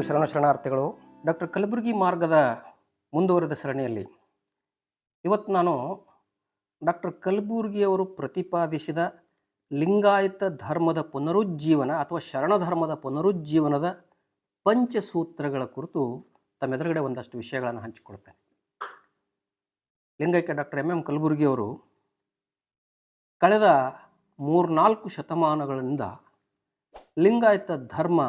ಎಲ್ಲರಿಗೂ ಶರಣ ಶರಣಾರ್ಥಿಗಳು ಡಾಕ್ಟರ್ ಕಲಬುರಗಿ ಮಾರ್ಗದ ಮುಂದುವರೆದ ಸರಣಿಯಲ್ಲಿ ಇವತ್ತು ನಾನು ಡಾಕ್ಟರ್ ಕಲಬುರ್ಗಿಯವರು ಪ್ರತಿಪಾದಿಸಿದ ಲಿಂಗಾಯತ ಧರ್ಮದ ಪುನರುಜ್ಜೀವನ ಅಥವಾ ಶರಣ ಧರ್ಮದ ಪುನರುಜ್ಜೀವನದ ಪಂಚಸೂತ್ರಗಳ ಕುರಿತು ತಮ್ಮೆದುರುಗಡೆ ಒಂದಷ್ಟು ವಿಷಯಗಳನ್ನು ಹಂಚಿಕೊಡ್ತೇನೆ ಲಿಂಗೈಕ್ಯ ಡಾಕ್ಟರ್ ಎಂ. ಎಂ. ಕಲಬುರ್ಗಿಯವರು ಕಳೆದ ಮೂರ್ನಾಲ್ಕು ಶತಮಾನಗಳಿಂದ ಲಿಂಗಾಯತ ಧರ್ಮ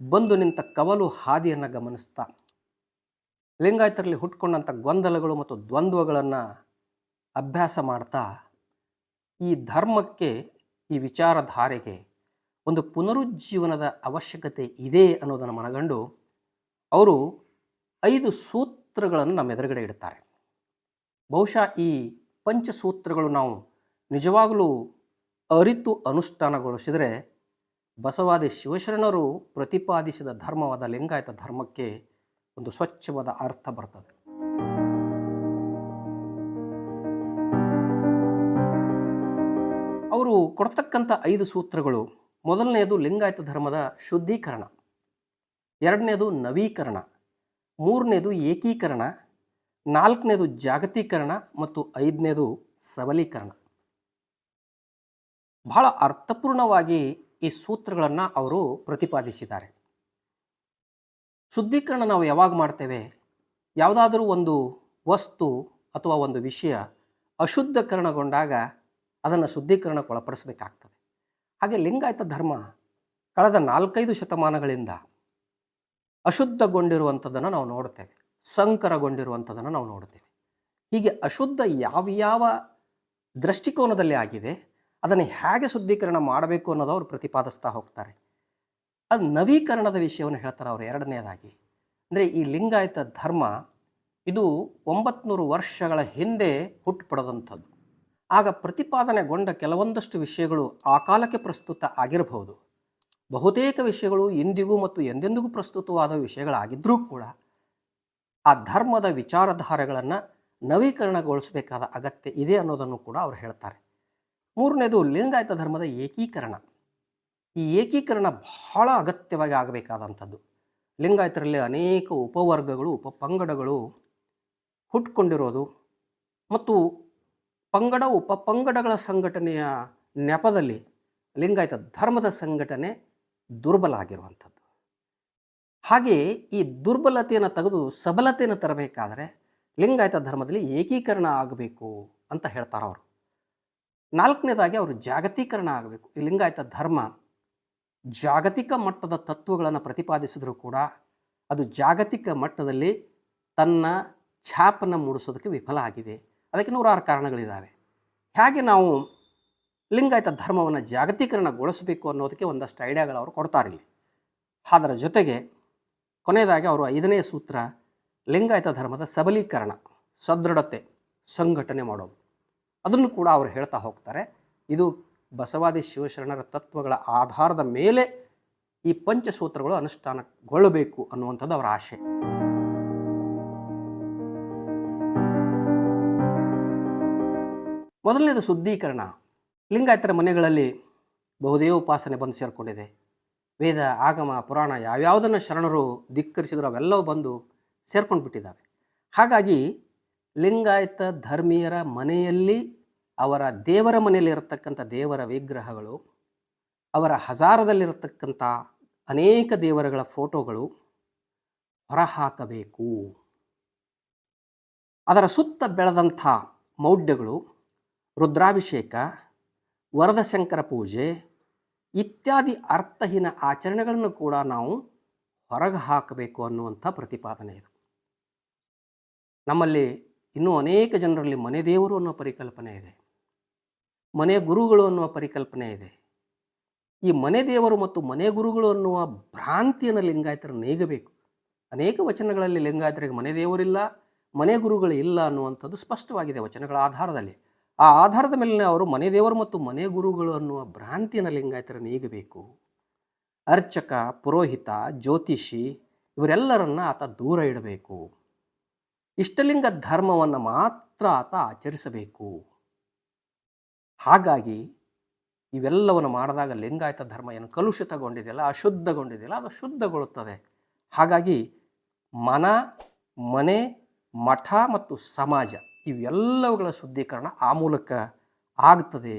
ಬಂದು ನಿಂತ ಕವಲು ಹಾದಿಯನ್ನು ಗಮನಿಸ್ತಾ, ಲಿಂಗಾಯತರಲ್ಲಿ ಹುಟ್ಕೊಂಡಂಥ ಗೊಂದಲಗಳು ಮತ್ತು ದ್ವಂದ್ವಗಳನ್ನು ಅಭ್ಯಾಸ ಮಾಡ್ತಾ, ಈ ಧರ್ಮಕ್ಕೆ, ಈ ವಿಚಾರಧಾರೆಗೆ ಒಂದು ಪುನರುಜ್ಜೀವನದ ಅವಶ್ಯಕತೆ ಇದೆ ಅನ್ನೋದನ್ನು ಮನಗಂಡು ಅವರು ಐದು ಸೂತ್ರಗಳನ್ನು ನಮ್ಮ ಎದುರುಗಡೆ ಇಡ್ತಾರೆ. ಬಹುಶಃ ಈ ಪಂಚಸೂತ್ರಗಳು ನಾವು ನಿಜವಾಗಲೂ ಅರಿತು ಅನುಷ್ಠಾನಗೊಳಿಸಿದರೆ ಬಸವಾದಿ ಶಿವಶರಣರು ಪ್ರತಿಪಾದಿಸಿದ ಧರ್ಮವಾದ ಲಿಂಗಾಯತ ಧರ್ಮಕ್ಕೆ ಒಂದು ಸ್ವಚ್ಛವಾದ ಅರ್ಥ ಬರ್ತದೆ. ಅವರು ಕೊಡ್ತಕ್ಕಂಥ ಐದು ಸೂತ್ರಗಳು. ಮೊದಲನೆಯದು ಲಿಂಗಾಯತ ಧರ್ಮದ ಶುದ್ಧೀಕರಣ. ಎರಡನೇದು ನವೀಕರಣ. ಮೂರನೇದು ಏಕೀಕರಣ. ನಾಲ್ಕನೇದು ಜಾಗತೀಕರಣ ಮತ್ತು ಐದನೇದು ಸಬಲೀಕರಣ. ಬಹಳ ಅರ್ಥಪೂರ್ಣವಾಗಿ ಈ ಸೂತ್ರಗಳನ್ನು ಅವರು ಪ್ರತಿಪಾದಿಸಿದ್ದಾರೆ. ಶುದ್ಧೀಕರಣ ನಾವು ಯಾವಾಗ ಮಾಡ್ತೇವೆ? ಯಾವುದಾದರೂ ಒಂದು ವಸ್ತು ಅಥವಾ ಒಂದು ವಿಷಯ ಅಶುದ್ಧಕರಣಗೊಂಡಾಗ ಅದನ್ನು ಶುದ್ಧೀಕರಣಕ್ಕೆ ಒಳಪಡಿಸಬೇಕಾಗ್ತದೆ ಹಾಗೆ ಲಿಂಗಾಯತ ಧರ್ಮ ಕಳೆದ ನಾಲ್ಕೈದು ಶತಮಾನಗಳಿಂದ ಅಶುದ್ಧಗೊಂಡಿರುವಂಥದ್ದನ್ನು ನಾವು ನೋಡ್ತೇವೆ. ಸಂಕರಗೊಂಡಿರುವಂಥದ್ದನ್ನು ನಾವು ನೋಡ್ತೇವೆ. ಹೀಗೆ ಅಶುದ್ಧ ಯಾವ್ಯಾವ ದೃಷ್ಟಿಕೋನದಲ್ಲಿ ಆಗಿದೆ? ಅದನ್ನು ಹೇಗೆ ಶುದ್ಧೀಕರಣ ಮಾಡಬೇಕು ಅನ್ನೋದು ಅವರು ಪ್ರತಿಪಾದಿಸ್ತಾ ಹೋಗ್ತಾರೆ. ಅದು ನವೀಕರಣದ ವಿಷಯವನ್ನು ಹೇಳ್ತಾರೆ ಅವರು ಎರಡನೇದಾಗಿ. ಅಂದರೆ ಈ ಲಿಂಗಾಯತ ಧರ್ಮ ಇದು ಒಂಬತ್ನೂರು ವರ್ಷಗಳ ಹಿಂದೆ ಹುಟ್ಟುಪಡೆದಂಥದ್ದು ಆಗ ಪ್ರತಿಪಾದನೆಗೊಂಡ ಕೆಲವೊಂದಷ್ಟು ವಿಷಯಗಳು ಆ ಕಾಲಕ್ಕೆ ಪ್ರಸ್ತುತ ಆಗಿರಬಹುದು. ಬಹುತೇಕ ವಿಷಯಗಳು ಇಂದಿಗೂ ಮತ್ತು ಎಂದೆಂದಿಗೂ ಪ್ರಸ್ತುತವಾದ ವಿಷಯಗಳಾಗಿದ್ದರೂ ಕೂಡ ಆ ಧರ್ಮದ ವಿಚಾರಧಾರೆಗಳನ್ನು ನವೀಕರಣಗೊಳಿಸಬೇಕಾದ ಅಗತ್ಯ ಇದೆ ಅನ್ನೋದನ್ನು ಕೂಡ ಅವರು ಹೇಳ್ತಾರೆ. ಮೂರನೇದು ಲಿಂಗಾಯತ ಧರ್ಮದ ಏಕೀಕರಣ. ಈ ಏಕೀಕರಣ ಬಹಳ ಅಗತ್ಯವಾಗಿ ಆಗಬೇಕಾದಂಥದ್ದು. ಲಿಂಗಾಯತರಲ್ಲಿ ಅನೇಕ ಉಪವರ್ಗಗಳು, ಉಪಪಂಗಡಗಳು ಹುಟ್ಕೊಂಡಿರೋದು ಮತ್ತು ಪಂಗಡ, ಉಪಪಂಗಡಗಳ ಸಂಘಟನೆಯ ನೆಪದಲ್ಲಿ ಲಿಂಗಾಯತ ಧರ್ಮದ ಸಂಘಟನೆ ದುರ್ಬಲ ಆಗಿರುವಂಥದ್ದು. ಹಾಗೆಯೇ ಈ ದುರ್ಬಲತೆಯನ್ನು ತೆಗೆದು ಸಬಲತೆಯನ್ನು ತರಬೇಕಾದರೆ ಲಿಂಗಾಯತ ಧರ್ಮದಲ್ಲಿ ಏಕೀಕರಣ ಆಗಬೇಕು ಅಂತ ಹೇಳ್ತಾರೆ ಅವರು ನಾಲ್ಕನೇದಾಗಿ ಅವರು ಜಾಗತೀಕರಣ ಆಗಬೇಕು. ಈ ಲಿಂಗಾಯತ ಧರ್ಮ ಜಾಗತಿಕ ಮಟ್ಟದ ತತ್ವಗಳನ್ನು ಪ್ರತಿಪಾದಿಸಿದರೂ ಕೂಡ ಅದು ಜಾಗತಿಕ ಮಟ್ಟದಲ್ಲಿ ತನ್ನ ಛಾಪನ್ನು ಮೂಡಿಸೋದಕ್ಕೆ ವಿಫಲ ಆಗಿದೆ. ಅದಕ್ಕೆ ನೂರಾರು ಕಾರಣಗಳಿದ್ದಾವೆ ಹೇಗೆ ನಾವು ಲಿಂಗಾಯತ ಧರ್ಮವನ್ನು ಜಾಗತೀಕರಣಗೊಳಿಸಬೇಕು ಅನ್ನೋದಕ್ಕೆ ಒಂದಷ್ಟು ಐಡಿಯಾಗಳು ಅವರು ಕೊಡ್ತಾರೆ ಇಲ್ಲಿ. ಅದರ ಜೊತೆಗೆ ಕೊನೆಯದಾಗಿ ಅವರು ಐದನೇ ಸೂತ್ರ ಲಿಂಗಾಯತ ಧರ್ಮದ ಸಬಲೀಕರಣ, ಸದೃಢತೆ, ಸಂಘಟನೆ ಮಾಡೋದು. ಅದನ್ನು ಕೂಡ ಅವರು ಹೇಳ್ತಾ ಹೋಗ್ತಾರೆ, ಇದು ಬಸವಾದಿ ಶಿವಶರಣರ ತತ್ವಗಳ ಆಧಾರದ ಮೇಲೆ ಈ ಪಂಚಸೂತ್ರಗಳು ಅನುಷ್ಠಾನಗೊಳ್ಳಬೇಕು ಅನ್ನುವಂಥದ್ದು ಅವರ ಆಶೆ. ಮೊದಲನೇದು ಶುದ್ಧೀಕರಣ. ಲಿಂಗಾಯತರ ಮನೆಗಳಲ್ಲಿ ಬಹುದೇವ ಉಪಾಸನೆ ಬಂದು ಸೇರಿಕೊಂಡಿದೆ. ವೇದ, ಆಗಮ, ಪುರಾಣ ಯಾವ್ಯಾವುದನ್ನು ಶರಣರು ಧಿಕ್ಕರಿಸಿದ್ರು ಅವೆಲ್ಲವೂ ಬಂದು ಸೇರ್ಕೊಂಡು ಬಿಟ್ಟಿದ್ದಾವೆ ಹಾಗಾಗಿ ಲಿಂಗಾಯತ ಧರ್ಮೀಯರ ಮನೆಯಲ್ಲಿ ಅವರ ದೇವರ ಮನೆಯಲ್ಲಿರತಕ್ಕಂಥ ದೇವರ ವಿಗ್ರಹಗಳು, ಅವರ ಹಜಾರದಲ್ಲಿರತಕ್ಕಂಥ ಅನೇಕ ದೇವರುಗಳ ಫೋಟೋಗಳು ಹೊರಹಾಕಬೇಕು. ಅದರ ಸುತ್ತ ಬೆಳೆದಂಥ ಮೌಢ್ಯಗಳು ರುದ್ರಾಭಿಷೇಕ, ವರದಶಂಕರ ಪೂಜೆ ಇತ್ಯಾದಿ ಅರ್ಥಹೀನ ಆಚರಣೆಗಳನ್ನು ಕೂಡ ನಾವು ಹೊರಗೆ ಹಾಕಬೇಕು ಅನ್ನುವಂಥ ಪ್ರತಿಪಾದನೆ ಇದು. ನಮ್ಮಲ್ಲಿ ಇನ್ನೂ ಅನೇಕ ಜನರಲ್ಲಿ ಮನೆ ದೇವರು ಅನ್ನೋ ಪರಿಕಲ್ಪನೆ ಇದೆ. ಮನೆ ಗುರುಗಳು ಅನ್ನುವ ಪರಿಕಲ್ಪನೆ ಇದೆ. ಈ ಮನೆ ದೇವರು ಮತ್ತು ಮನೆ ಗುರುಗಳು ಅನ್ನುವ ಭ್ರಾಂತಿಯನ್ನು ಲಿಂಗಾಯತರು ನೀಗಬೇಕು. ಅನೇಕ ವಚನಗಳಲ್ಲಿ ಲಿಂಗಾಯತರಿಗೆ ಮನೆ ದೇವರಿಲ್ಲ, ಮನೆ ಗುರುಗಳು ಇಲ್ಲ ಅನ್ನುವಂಥದ್ದು ಸ್ಪಷ್ಟವಾಗಿದೆ ವಚನಗಳ ಆಧಾರದಲ್ಲಿ. ಆ ಆಧಾರದ ಮೇಲೆ ಅವರು ಮನೆ ದೇವರು ಮತ್ತು ಮನೆ ಗುರುಗಳು ಅನ್ನುವ ಭ್ರಾಂತಿಯನ್ನು ಲಿಂಗಾಯತರ ನೀಗಬೇಕು. ಅರ್ಚಕ, ಪುರೋಹಿತ, ಜ್ಯೋತಿಷಿ ಇವರೆಲ್ಲರನ್ನ ಆತ ದೂರ ಇಡಬೇಕು. ಇಷ್ಟಲಿಂಗ ಧರ್ಮವನ್ನು ಮಾತ್ರ ಆತ ಆಚರಿಸಬೇಕು. ಹಾಗಾಗಿ ಇವೆಲ್ಲವನ್ನು ಮಾಡಿದಾಗ ಲಿಂಗಾಯತ ಧರ್ಮ ಏನು ಕಲುಷಿತಗೊಂಡಿದೆಯಲ್ಲ, ಅಶುದ್ಧಗೊಂಡಿದೆಯಲ್ಲ, ಅದು ಶುದ್ಧಗೊಳ್ಳುತ್ತದೆ. ಹಾಗಾಗಿ ಮನ, ಮನೆ, ಮಠ ಮತ್ತು ಸಮಾಜ ಇವೆಲ್ಲವುಗಳ ಶುದ್ಧೀಕರಣ ಆ ಮೂಲಕ ಆಗ್ತದೆ.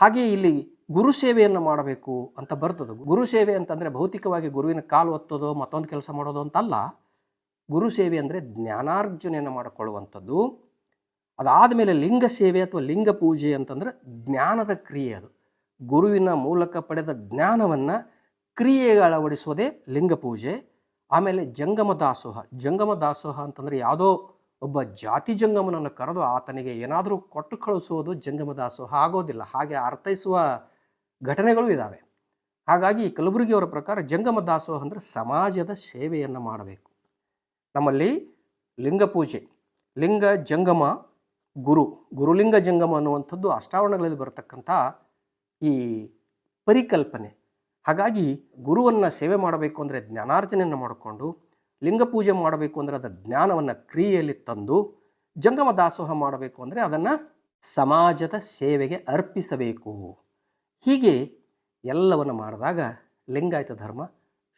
ಹಾಗೆ ಇಲ್ಲಿ ಗುರು ಸೇವೆಯನ್ನು ಮಾಡಬೇಕು ಅಂತ ಬರ್ತದೆ. ಗುರು ಸೇವೆ ಅಂತಂದರೆ ಭೌತಿಕವಾಗಿ ಗುರುವಿನ ಕಾಲು ಒತ್ತೋದು, ಮತ್ತೊಂದು ಕೆಲಸ ಮಾಡೋದು ಅಂತಲ್ಲ, ಗುರು ಸೇವೆ ಅಂದರೆ ಜ್ಞಾನಾರ್ಜನೆಯನ್ನು ಮಾಡಿಕೊಳ್ಳುವಂಥದ್ದು. ಅದಾದ ಮೇಲೆ ಲಿಂಗ ಸೇವೆ ಅಥವಾ ಲಿಂಗ ಪೂಜೆ ಅಂತಂದರೆ ಜ್ಞಾನದ ಕ್ರಿಯೆ ಅದು. ಗುರುವಿನ ಮೂಲಕ ಪಡೆದ ಜ್ಞಾನವನ್ನು ಕ್ರಿಯೆಗೆ ಅಳವಡಿಸೋದೇ ಲಿಂಗ ಪೂಜೆ. ಆಮೇಲೆ ಜಂಗಮ ದಾಸೋಹ. ಜಂಗಮ ದಾಸೋಹ ಅಂತಂದರೆ ಯಾವುದೋ ಒಬ್ಬ ಜಾತಿ ಜಂಗಮನನ್ನು ಕರೆದು ಆತನಿಗೆ ಏನಾದರೂ ಕೊಟ್ಟು ಕಳಿಸೋದು ಜಂಗಮ ದಾಸೋಹ ಆಗೋದಿಲ್ಲ. ಹಾಗೆ ಅರ್ಥೈಸುವ ಘಟನೆಗಳು ಇದ್ದಾವೆ ಹಾಗಾಗಿ ಕಲಬುರಗಿಯವರ ಪ್ರಕಾರ ಜಂಗಮ ದಾಸೋಹ ಅಂದರೆ ಸಮಾಜದ ಸೇವೆಯನ್ನು ಮಾಡಬೇಕು. ನಮ್ಮಲ್ಲಿ ಲಿಂಗ ಪೂಜೆ, ಲಿಂಗ ಜಂಗಮ ಗುರು, ಗುರುಲಿಂಗ ಜಂಗಮ ಅನ್ನುವಂಥದ್ದು ಅಷ್ಟಾವರಣಗಳಲ್ಲಿ ಬರತಕ್ಕಂಥ ಈ ಪರಿಕಲ್ಪನೆ. ಹಾಗಾಗಿ ಗುರುವನ್ನು ಸೇವೆ ಮಾಡಬೇಕು ಅಂದರೆ ಜ್ಞಾನಾರ್ಜನೆಯನ್ನು ಮಾಡಿಕೊಂಡು, ಲಿಂಗ ಪೂಜೆ ಮಾಡಬೇಕು ಅಂದರೆ ಅದರ ಜ್ಞಾನವನ್ನು ಕ್ರಿಯೆಯಲ್ಲಿ ತಂದು, ಜಂಗಮ ದಾಸೋಹ ಮಾಡಬೇಕು ಅಂದರೆ ಅದನ್ನು ಸಮಾಜದ ಸೇವೆಗೆ ಅರ್ಪಿಸಬೇಕು. ಹೀಗೆ ಎಲ್ಲವನ್ನು ಮಾಡಿದಾಗ ಲಿಂಗಾಯತ ಧರ್ಮ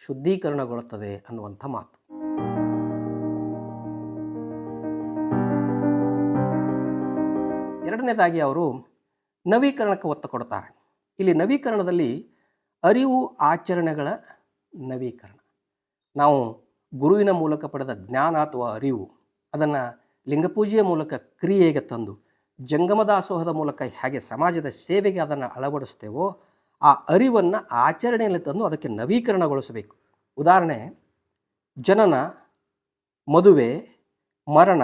ಶುದ್ಧೀಕರಣಗೊಳ್ಳುತ್ತದೆ ಅನ್ನುವಂಥ ಮಾತು. ಎರಡನೇದಾಗಿ ಅವರು ನವೀಕರಣಕ್ಕೆ ಒತ್ತು ಕೊಡ್ತಾರೆ. ಇಲ್ಲಿ ನವೀಕರಣದಲ್ಲಿ ಅರಿವು, ಆಚರಣೆಗಳ ನವೀಕರಣ. ನಾವು ಗುರುವಿನ ಮೂಲಕ ಪಡೆದ ಜ್ಞಾನ ಅಥವಾ ಅರಿವು, ಅದನ್ನು ಲಿಂಗಪೂಜೆಯ ಮೂಲಕ ಕ್ರಿಯೆಗೆ ತಂದು ಜಂಗಮ ದಾಸೋಹದ ಮೂಲಕ ಹೇಗೆ ಸಮಾಜದ ಸೇವೆಗೆ ಅದನ್ನು ಅಳವಡಿಸ್ತೇವೋ ಆ ಅರಿವನ್ನು ಆಚರಣೆಯಲ್ಲಿ ತಂದು ಅದಕ್ಕೆ ನವೀಕರಣಗೊಳಿಸಬೇಕು. ಉದಾಹರಣೆ, ಜನನ, ಮದುವೆ, ಮರಣ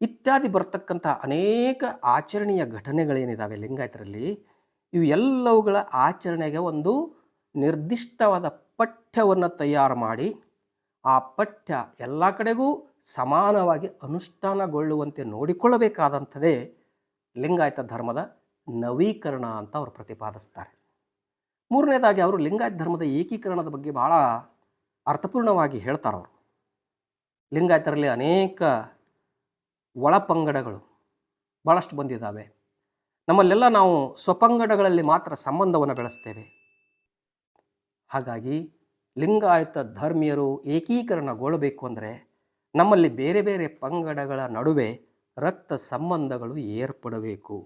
ಇತ್ಯಾದಿ ಬರ್ತಕ್ಕಂಥ ಅನೇಕ ಆಚರಣೆಯ ಘಟನೆಗಳೇನಿದ್ದಾವೆ ಲಿಂಗಾಯತರಲ್ಲಿ ಇವು ಎಲ್ಲವುಗಳ ಆಚರಣೆಗೆ ಒಂದು ನಿರ್ದಿಷ್ಟವಾದ ಪಠ್ಯವನ್ನು ತಯಾರು ಮಾಡಿ, ಆ ಪಠ್ಯ ಎಲ್ಲ ಕಡೆಗೂ ಸಮಾನವಾಗಿ ಅನುಷ್ಠಾನಗೊಳ್ಳುವಂತೆ ನೋಡಿಕೊಳ್ಳಬೇಕಾದಂಥದೇ ಲಿಂಗಾಯತ ಧರ್ಮದ ನವೀಕರಣ ಅಂತ ಅವರು ಪ್ರತಿಪಾದಿಸ್ತಾರೆ. ಮೂರನೇದಾಗಿ ಅವರು ಲಿಂಗಾಯತ ಧರ್ಮದ ಏಕೀಕರಣದ ಬಗ್ಗೆ ಭಾಳ ಅರ್ಥಪೂರ್ಣವಾಗಿ ಹೇಳ್ತಾರೆ ಅವರು ಲಿಂಗಾಯತರಲ್ಲಿ ಅನೇಕ ಒಳಪಂಗಡಗಳು ಭಾಳಷ್ಟು ಬಂದಿದ್ದಾವೆ. ನಮ್ಮಲ್ಲೆಲ್ಲ ನಾವು ಸ್ವಪಂಗಡಗಳಲ್ಲಿ ಮಾತ್ರ ಸಂಬಂಧವನ್ನು ಬೆಳೆಸ್ತೇವೆ. ಹಾಗಾಗಿ ಲಿಂಗಾಯತ ಧರ್ಮೀಯರು ಏಕೀಕರಣಗೊಳ್ಳಬೇಕು ಅಂದರೆ ನಮ್ಮಲ್ಲಿ ಬೇರೆ ಬೇರೆ ಪಂಗಡಗಳ ನಡುವೆ ರಕ್ತ ಸಂಬಂಧಗಳು ಏರ್ಪಡಬೇಕು.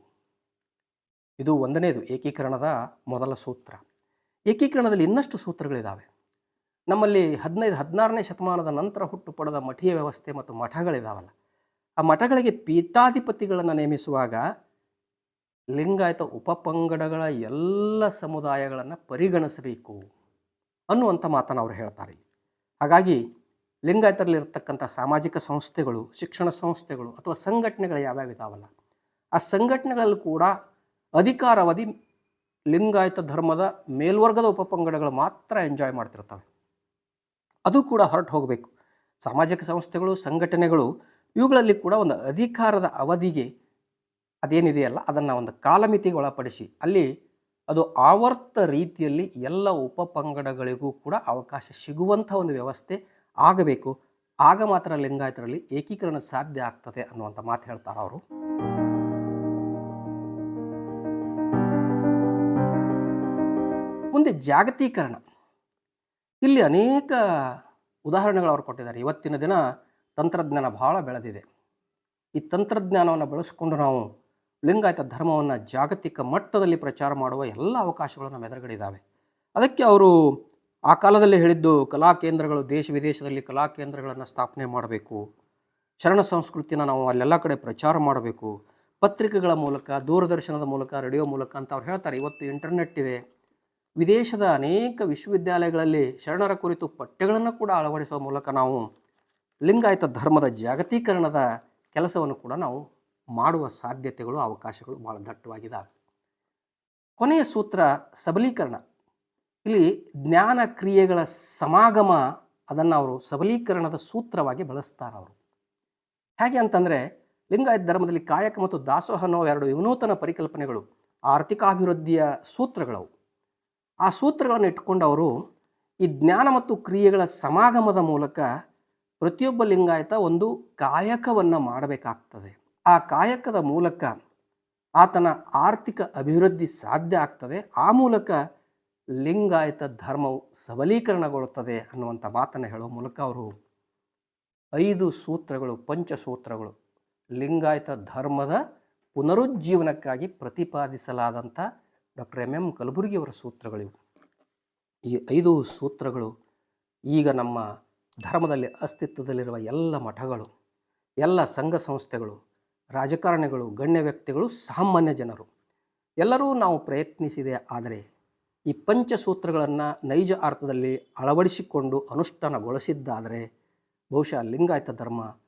ಇದು ಒಂದನೇದು, ಏಕೀಕರಣದ ಮೊದಲ ಸೂತ್ರ. ಏಕೀಕರಣದಲ್ಲಿ ಇನ್ನಷ್ಟು ಸೂತ್ರಗಳಿದ್ದಾವೆ ನಮ್ಮಲ್ಲಿ ಹದಿನೈದು, ಹದಿನಾರನೇ ಶತಮಾನದ ನಂತರ ಹುಟ್ಟು ಪಡೆದ ಮಠೀಯ ವ್ಯವಸ್ಥೆ ಮತ್ತು ಮಠಗಳಿದಾವಲ್ಲ. ಆ ಮಠಗಳಿಗೆ ಪೀಠಾಧಿಪತಿಗಳನ್ನು ನೇಮಿಸುವಾಗ ಲಿಂಗಾಯತ ಉಪಪಂಗಡಗಳ ಎಲ್ಲ ಸಮುದಾಯಗಳನ್ನು ಪರಿಗಣಿಸಬೇಕು ಅನ್ನುವಂಥ ಮಾತನ್ನು ಅವರು ಹೇಳ್ತಾರೆ. ಹಾಗಾಗಿ ಲಿಂಗಾಯತರಲ್ಲಿರ್ತಕ್ಕಂಥ ಸಾಮಾಜಿಕ ಸಂಸ್ಥೆಗಳು, ಶಿಕ್ಷಣ ಸಂಸ್ಥೆಗಳು ಅಥವಾ ಸಂಘಟನೆಗಳು ಯಾವ್ಯಾವ ಇದಾವಲ್ಲ, ಆ ಸಂಘಟನೆಗಳಲ್ಲಿ ಕೂಡ ಅಧಿಕಾರಾವಧಿ ಲಿಂಗಾಯತ ಧರ್ಮದ ಮೇಲ್ವರ್ಗದ ಉಪಪಂಗಡಗಳು ಮಾತ್ರ ಎಂಜಾಯ್ ಮಾಡ್ತಿರ್ತವೆ. ಅದು ಕೂಡ ಹೊರಟು ಹೋಗಬೇಕು. ಸಾಮಾಜಿಕ ಸಂಸ್ಥೆಗಳು, ಸಂಘಟನೆಗಳು ಇವುಗಳಲ್ಲಿ ಕೂಡ ಒಂದು ಅಧಿಕಾರದ ಅವಧಿಗೆ ಅದೇನಿದೆಯಲ್ಲ, ಅದನ್ನು ಒಂದು ಕಾಲಮಿತಿಗೆ ಒಳಪಡಿಸಿ, ಅಲ್ಲಿ ಅದು ಆವರ್ತ ರೀತಿಯಲ್ಲಿ ಎಲ್ಲ ಉಪಪಂಗಡಗಳಿಗೂ ಕೂಡ ಅವಕಾಶ ಸಿಗುವಂಥ ಒಂದು ವ್ಯವಸ್ಥೆ ಆಗಬೇಕು. ಆಗ ಮಾತ್ರ ಲಿಂಗಾಯತರಲ್ಲಿ ಏಕೀಕರಣ ಸಾಧ್ಯ ಆಗ್ತದೆ ಅನ್ನುವಂಥ ಮಾತು ಹೇಳ್ತಾರೆ ಅವರು. ಮುಂದೆ ಜಾಗತೀಕರಣ. ಇಲ್ಲಿ ಅನೇಕ ಉದಾಹರಣೆಗಳು ಅವರು ಕೊಟ್ಟಿದ್ದಾರೆ. ಇವತ್ತಿನ ದಿನ ತಂತ್ರಜ್ಞಾನ ಬಹಳ ಬೆಳೆದಿದೆ. ಈ ತಂತ್ರಜ್ಞಾನವನ್ನು ಬಳಸಿಕೊಂಡು ನಾವು ಲಿಂಗಾಯತ ಧರ್ಮವನ್ನು ಜಾಗತಿಕ ಮಟ್ಟದಲ್ಲಿ ಪ್ರಚಾರ ಮಾಡುವ ಎಲ್ಲ ಅವಕಾಶಗಳು ನಮ್ಮ ಎದುರುಗಡೆ ಅದಕ್ಕೆ ಅವರು ಆ ಕಾಲದಲ್ಲಿ ಹೇಳಿದ್ದು ಕಲಾ ಕೇಂದ್ರಗಳು ದೇಶ ವಿದೇಶದಲ್ಲಿ ಕಲಾ ಕೇಂದ್ರಗಳನ್ನು ಸ್ಥಾಪನೆ ಮಾಡಬೇಕು. ಶರಣ ಸಂಸ್ಕೃತಿನ ನಾವು ಅಲ್ಲೆಲ್ಲ ಕಡೆ ಪ್ರಚಾರ ಮಾಡಬೇಕು. ಪತ್ರಿಕೆಗಳ ಮೂಲಕ, ದೂರದರ್ಶನದ ಮೂಲಕ, ರೇಡಿಯೋ ಮೂಲಕ ಅಂತ ಅವ್ರು ಹೇಳ್ತಾರೆ. ಇವತ್ತು ಇಂಟರ್ನೆಟ್ ಇದೆ. ವಿದೇಶದ ಅನೇಕ ವಿಶ್ವವಿದ್ಯಾಲಯಗಳಲ್ಲಿ ಶರಣರ ಕುರಿತು ಪಠ್ಯಗಳನ್ನು ಕೂಡ ಅಳವಡಿಸುವ ಮೂಲಕ ನಾವು ಲಿಂಗಾಯತ ಧರ್ಮದ ಜಾಗತೀಕರಣದ ಕೆಲಸವನ್ನು ಕೂಡ ನಾವು ಮಾಡುವ ಸಾಧ್ಯತೆಗಳು, ಅವಕಾಶಗಳು ಭಾಳ ದಟ್ಟವಾಗಿದ್ದಾವೆ ಕೊನೆಯ ಸೂತ್ರ ಸಬಲೀಕರಣ. ಇಲ್ಲಿ ಜ್ಞಾನ ಕ್ರಿಯೆಗಳ ಸಮಾಗಮ ಅದನ್ನು ಅವರು ಸಬಲೀಕರಣದ ಸೂತ್ರವಾಗಿ ಬಳಸ್ತಾರೆ ಅವರು. ಹೇಗೆ ಅಂತಂದರೆ ಲಿಂಗಾಯತ ಧರ್ಮದಲ್ಲಿ ಕಾಯಕ ಮತ್ತು ದಾಸೋಹ ಅನ್ನೋ ಎರಡು ವಿನೂತನ ಪರಿಕಲ್ಪನೆಗಳು, ಆರ್ಥಿಕಾಭಿವೃದ್ಧಿಯ ಸೂತ್ರಗಳವು. ಆ ಸೂತ್ರಗಳನ್ನು ಇಟ್ಟುಕೊಂಡು ಅವರು ಈ ಜ್ಞಾನ ಮತ್ತು ಕ್ರಿಯೆಗಳ ಸಮಾಗಮದ ಮೂಲಕ ಪ್ರತಿಯೊಬ್ಬ ಲಿಂಗಾಯತ ಒಂದು ಕಾಯಕವನ್ನು ಮಾಡಬೇಕಾಗ್ತದೆ. ಆ ಕಾಯಕದ ಮೂಲಕ ಆತನ ಆರ್ಥಿಕ ಅಭಿವೃದ್ಧಿ ಸಾಧ್ಯ ಆಗ್ತದೆ. ಆ ಮೂಲಕ ಲಿಂಗಾಯತ ಧರ್ಮವು ಸಬಲೀಕರಣಗೊಳ್ಳುತ್ತದೆ ಅನ್ನುವಂಥ ಮಾತನ್ನು ಹೇಳುವ ಮೂಲಕ ಅವರು ಐದು ಸೂತ್ರಗಳು, ಪಂಚಸೂತ್ರಗಳು ಲಿಂಗಾಯತ ಧರ್ಮದ ಪುನರುಜ್ಜೀವನಕ್ಕಾಗಿ ಪ್ರತಿಪಾದಿಸಲಾದಂಥ ಡಾಕ್ಟರ್ ಎಂ ಎಂ ಕಲಬುರ್ಗಿಯವರ ಸೂತ್ರಗಳಿವು. ಈ ಐದು ಸೂತ್ರಗಳು ಈಗ ನಮ್ಮ ಧರ್ಮದಲ್ಲಿ ಅಸ್ತಿತ್ವದಲ್ಲಿರುವ ಎಲ್ಲ ಮಠಗಳು, ಎಲ್ಲ ಸಂಘ ಸಂಸ್ಥೆಗಳು, ರಾಜಕಾರಣಿಗಳು, ಗಣ್ಯ ವ್ಯಕ್ತಿಗಳು, ಸಾಮಾನ್ಯ ಜನರು. ಎಲ್ಲರೂ ನಾವು ಪ್ರಯತ್ನಿಸಿದೆ ಆದರೆ ಈ ಪಂಚಸೂತ್ರಗಳನ್ನು ನೈಜ ಅರ್ಥದಲ್ಲಿ ಅಳವಡಿಸಿಕೊಂಡು ಅನುಷ್ಠಾನಗೊಳಿಸಿದ್ದಾದರೆ ಬಹುಶಃ ಲಿಂಗಾಯತ ಧರ್ಮ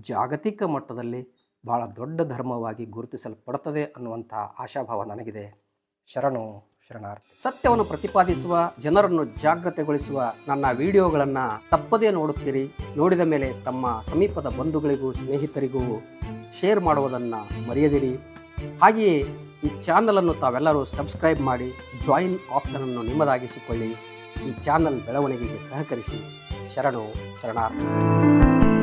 ಜಾಗತಿಕ ಮಟ್ಟದಲ್ಲಿ ಬಹಳ ದೊಡ್ಡ ಧರ್ಮವಾಗಿ ಗುರುತಿಸಲ್ಪಡುತ್ತದೆ ಅನ್ನುವಂಥ ಆಶಾಭಾವ ನನಗಿದೆ. ಶರಣು. ಶರಣಾರ್ಥಿ. ಸತ್ಯವನ್ನು ಪ್ರತಿಪಾದಿಸುವ, ಜನರನ್ನು ಜಾಗೃತೆಗೊಳಿಸುವ ನನ್ನ ವಿಡಿಯೋಗಳನ್ನು ತಪ್ಪದೇ ನೋಡುತ್ತೀರಿ. ನೋಡಿದ ಮೇಲೆ ತಮ್ಮ ಸಮೀಪದ ಬಂಧುಗಳಿಗೂ, ಸ್ನೇಹಿತರಿಗೂ ಶೇರ್ ಮಾಡುವುದನ್ನು ಮರೆಯದಿರಿ. ಹಾಗೆಯೇ ಈ ಚಾನಲನ್ನು ತಾವೆಲ್ಲರೂ ಸಬ್ಸ್ಕ್ರೈಬ್ ಮಾಡಿ, ಜಾಯಿನ್ ಆಪ್ಷನನ್ನು ನಿಮ್ಮದಾಗಿಸಿಕೊಳ್ಳಿ. ಈ ಚಾನಲ್ ಬೆಳವಣಿಗೆಗೆ ಸಹಕರಿಸಿ. ಶರಣು ಶರಣಾರ್ಥಿ.